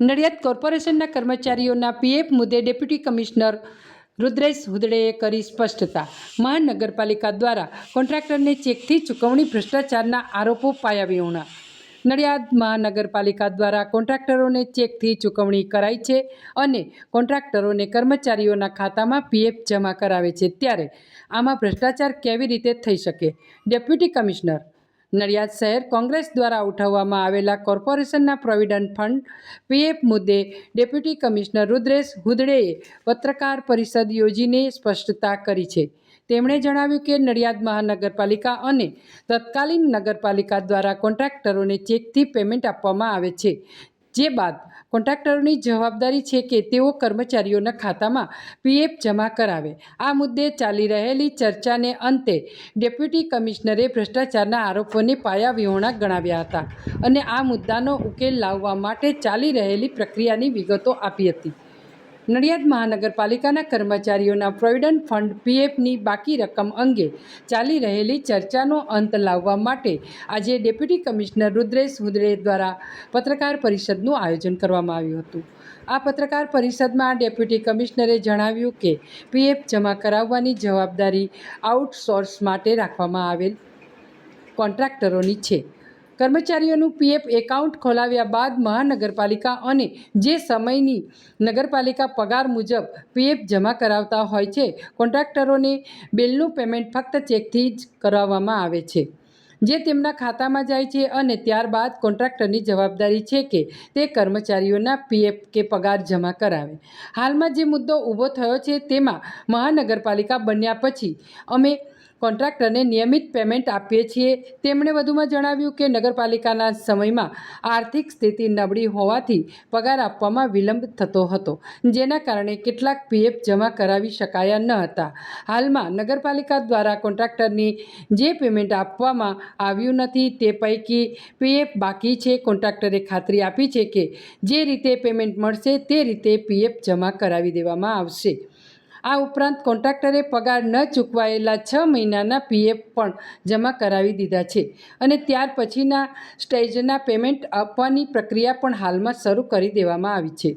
નડિયાદ કોર્પોરેશનના કર્મચારીઓના પીએફ મુદ્દે ડેપ્યુટી કમિશનર રુદ્રેશ હુદડેએ કરી સ્પષ્ટતા. મહાનગરપાલિકા દ્વારા કોન્ટ્રાક્ટરને ચેકથી ચૂકવણી ભ્રષ્ટાચારના આરોપો પાયા વિહોણા. નડિયાદ મહાનગરપાલિકા દ્વારા કોન્ટ્રાક્ટરોને ચેકથી ચૂકવણી કરાઈ છે અને કોન્ટ્રાક્ટરોને કર્મચારીઓના ખાતામાં પીએફ જમા કરાવે છે ત્યારે આમાં ભ્રષ્ટાચાર કેવી રીતે થઈ શકે? ડેપ્યુટી કમિશનર નડિયાદ શહેર કોંગ્રેસ દ્વારા ઉઠાવવામાં આવેલા કોર્પોરેશનના પ્રોવિડન્ટ ફંડ પીએફ મુદ્દે ડેપ્યુટી કમિશનર રુદ્રેશ હુદડેએ પત્રકાર પરિષદ યોજીને સ્પષ્ટતા કરી છે. તેમણે જણાવ્યું કે નડિયાદ મહાનગરપાલિકા અને તત્કાલીન નગરપાલિકા દ્વારા કોન્ટ્રાક્ટરોને ચેકથી પેમેન્ટ આપવામાં આવે છે. જે બાદ કોન્ટ્રાક્ટરોની જવાબદારી છે કે તેઓ કર્મચારીઓના ખાતામાં પીએફ જમા કરાવે. આ મુદ્દે ચાલી રહેલી ચર્ચાને અંતે ડેપ્યુટી કમિશનરે ભ્રષ્ટાચારના આરોપોને પાયા વિહોણા ગણાવ્યા હતા અને આ મુદ્દાનો ઉકેલ લાવવા માટે ચાલી રહેલી પ્રક્રિયાની વિગતો આપી હતી. નડિયાદ મહાનગરપાલિકાના કર્મચારીઓના પ્રોવિડન્ટ ફંડ પીએફની બાકી રકમ અંગે ચાલી રહેલી ચર્ચાનો અંત લાવવા માટે આજે ડેપ્યુટી કમિશનર રુદ્રેશ હુદરે દ્વારા પત્રકાર પરિષદનું આયોજન કરવામાં આવ્યું હતું. આ પત્રકાર પરિષદમાં ડેપ્યુટી કમિશનરે જણાવ્યું કે પીએફ જમા કરાવવાની જવાબદારી આઉટસોર્સ માટે રાખવામાં આવેલ કોન્ટ્રાક્ટરોની છે. કર્મચારીઓનું પીએફ એકાઉન્ટ ખોલાવ્યા બાદ મહાનગરપાલિકા અને જે સમયની નગરપાલિકા પગાર મુજબ પીએફ જમા કરાવતા હોય છે, કોન્ટ્રાક્ટરોને બિલનું પેમેન્ટ ફક્ત ચેકથી જ કરાવવામાં આવે છે. જે તેમના ખાતામાં જાય છે અને ત્યારબાદ કોન્ટ્રાક્ટરની જવાબદારી છે કે તે કર્મચારીઓના પીએફ કે પગાર જમા કરાવે. હાલમાં જે મુદ્દો ઊભો થયો છે તેમાં મહાનગરપાલિકા બન્યા પછી અમે કોન્ટ્રાક્ટરને નિયમિત પેમેન્ટ આપીએ છીએ. તેમણે વધુમાં જણાવ્યું કે નગરપાલિકાના સમયમાં આર્થિક સ્થિતિ નબળી હોવાથી પગાર આપવામાં વિલંબ થતો હતો, જેના કારણે કેટલાક પીએફ જમા કરાવી શકાયા ન હતા. હાલમાં નગરપાલિકા દ્વારા કોન્ટ્રાક્ટરની જે પેમેન્ટ આપવામાં આવ્યું નથી. તે પૈકી પીએફ બાકી છે. કોન્ટ્રાક્ટરે ખાતરી આપી છે કે જે રીતે પેમેન્ટ મળશે તે રીતે પીએફ જમા કરાવી દેવામાં આવશે. આ ઉપરાંત કોન્ટ્રાક્ટરે પગાર ન ચૂકવાયેલા છ મહિનાના પીએફ પણ જમા કરાવી દીધા છે અને ત્યાર પછીના સ્ટેજના પેમેન્ટ આપવાની પ્રક્રિયા પણ હાલમાં શરૂ કરી દેવામાં આવી છે.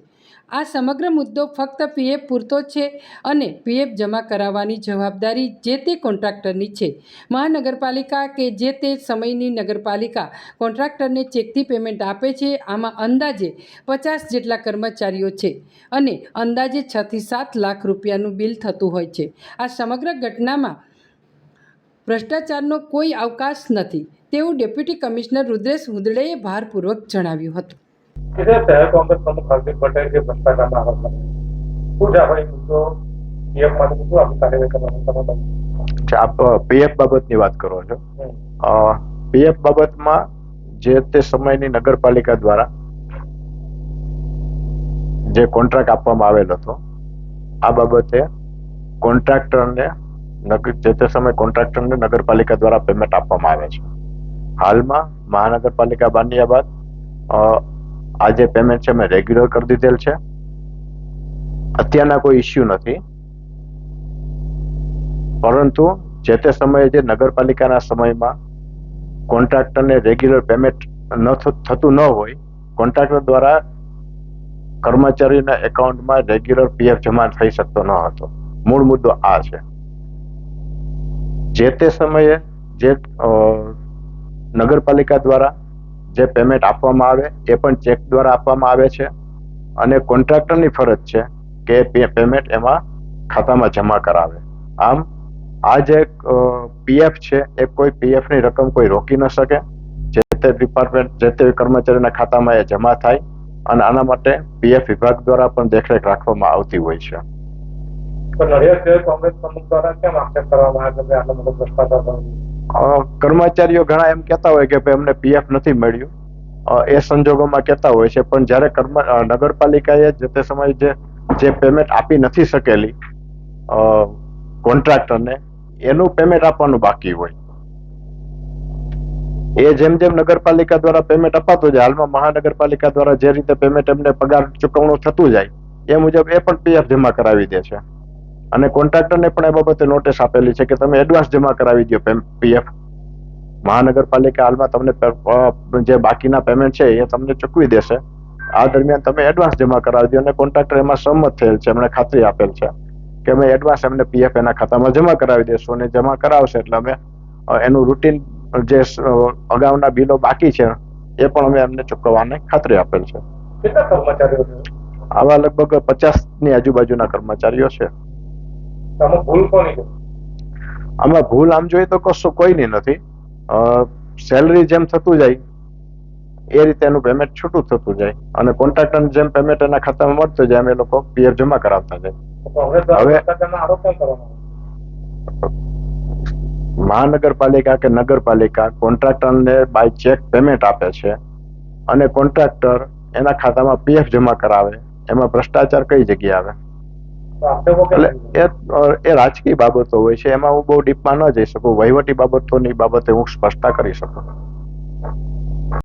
આ સમગ્ર મુદ્દો ફક્ત પીએફ પૂરતો છે અને પીએફ જમા કરાવવાની જવાબદારી જે તે કોન્ટ્રાક્ટરની છે. મહાનગરપાલિકા કે જે તે સમયની નગરપાલિકા કોન્ટ્રાક્ટરને ચેકથી પેમેન્ટ આપે છે, આમાં અંદાજે પચાસ જેટલા કર્મચારીઓ છે અને અંદાજે છથી સાત લાખ રૂપિયાનું બિલ થતું હોય છે. આ સમગ્ર ઘટનામાં ભ્રષ્ટાચારનો કોઈ અવકાશ નથી, તેવું ડેપ્યુટી કમિશનર રુદ્રેશ હુદડેએ ભારપૂર્વક જણાવ્યું હતું. इधर शहर कांग्रेस प्रमुख हार्दिक पटेल के भ्रष्टाचार में आरोप लगे कुछ આપણે મુદ્દો પીએફ માટે શું આપણે કાર્યવાહી કરવાનું તમે બતાવો. અચ્છા, આપ પીએફ બાબતની વાત કરો છો હમ. પીએફ બાબતમાં જે તે સમયની નગરપાલિકા દ્વારા જે કોન્ટ્રાક્ટ આપવામાં આવેલ હતો આ બાબતે કોન્ટ્રાક્ટરને નગર જે તે સમય કોન્ટ્રાક્ટરને નગરપાલિકા દ્વારા પેમેન્ટ આપવામાં આવે છે હાલમાં મહાનગરપાલિકા બાંધ્યા બાદ અ, આ જે પેમેન્ટ છે, મેં રેગ્યુલર કરી દીધેલ છે. અત્યારના કોઈ ઇસ્યુ નથી. પરંતુ જે તે સમયે જે નગરપાલિકાના સમયમાં કોન્ટ્રાક્ટરને રેગ્યુલર પેમેન્ટ ન થતું ન હોય કોન્ટ્રાક્ટર દ્વારા કર્મચારીના એકાઉન્ટમાં રેગ્યુલર પીએફ જમા થઈ શકતો ન હતો. મૂળ મુદ્દો આ છે. જે તે સમયે જે નગરપાલિકા દ્વારા જે પેમેન્ટ આપવામાં આવે, એ પણ ચેક દ્વારા આપવામાં આવે છે. અને કોન્ટ્રાક્ટરની ફરજ છે કે પેમેન્ટ એમાં ખાતામાં જમા કરાવે. આમ, આ જે પીએફ છે, એ કોઈ પીએફની રકમ કોઈ રોકી ન શકે. જે તે ડિપાર્ટમેન્ટ જે તે કર્મચારીના ખાતામાં એ જમા થાય અને આના માટે પીએફ વિભાગ દ્વારા પણ દેખરેખ રાખવામાં આવતી હોય છે. કોંગ્રેસ દ્વારા કેમ કરવામાં આવે કે કર્મચારીઓ ઘણા એમ કહેતા હોય કે ભાઈ અમને પીએફ નથી મળ્યું. એ સંજોગોમાં કહેતા હોય છે, પણ જ્યારે કર્મ નગરપાલિકાએ જે તે સમયે જે જે પેમેન્ટ આપી નથી શકેલી કોન્ટ્રાક્ટરને એનું પેમેન્ટ આપવાનું બાકી હોય. એ જેમ જેમ નગરપાલિકા દ્વારા પેમેન્ટ અપાતું જાય, હાલમાં મહાનગરપાલિકા દ્વારા જે રીતે પેમેન્ટ એમને પગાર ચૂકવણું થતું જાય, એ મુજબ એ પણ પીએફ જમા કરાવી દે છે. અને કોન્ટ્રાક્ટરને પણ એ બાબતે નોટિસ આપેલી છે કે તમે એડવાન્સ જમા કરાવી દો પીએફ મહાનગરપાલિકા હાલમાં તમને જે બાકીના પેમેન્ટ છે એ તમને ચૂકવી દેશે. આ દરમિયાન તમે એડવાન્સ જમા કરાવી દો અને કોન્ટ્રાક્ટર એમાં સંમત થયેલ છે એમણે ખાતરી આપેલ છે કે અમે એડવાન્સ એમને પીએફ એના ખાતામાં જમા કરાવી દઈશું અને જમા કરાવશે એટલે અમે એનું રૂટીન જે અગાઉના બિલો બાકી છે એ પણ અમે એમને ચૂકવવાની ખાતરી આપેલ છે. કર્મચારીઓ છે? આવા લગભગ પચાસની આજુબાજુના કર્મચારીઓ છે. આમાં ભૂલ કોની આમાં ભૂલ આમ જોઈએ તો કશું કોઈની નથી. સેલરી જેમ થતું જાય એ રીતે એનું પેમેન્ટ છૂટું થતું જાય. અને કોન્ટ્રાક્ટર જેમ પેમેન્ટ એના ખાતામાં મળતું જાય એમ એ લોકો પીએફ જમા કરાવતા જાય. હવે? મહાનગરપાલિકા કે નગરપાલિકા કોન્ટ્રાક્ટરને બાય ચેક પેમેન્ટ આપે છે અને કોન્ટ્રાક્ટર એના ખાતામાં પીએફ જમા કરાવે. એમાં ભ્રષ્ટાચાર કઈ જગ્યાએ આવે? એ રાજકીય બાબતો હોય છે એમાં હું બહુ ડીપમાં ન જઈ શકું. વહીવટી બાબતોની બાબતે હું સ્પષ્ટતા કરી શકું.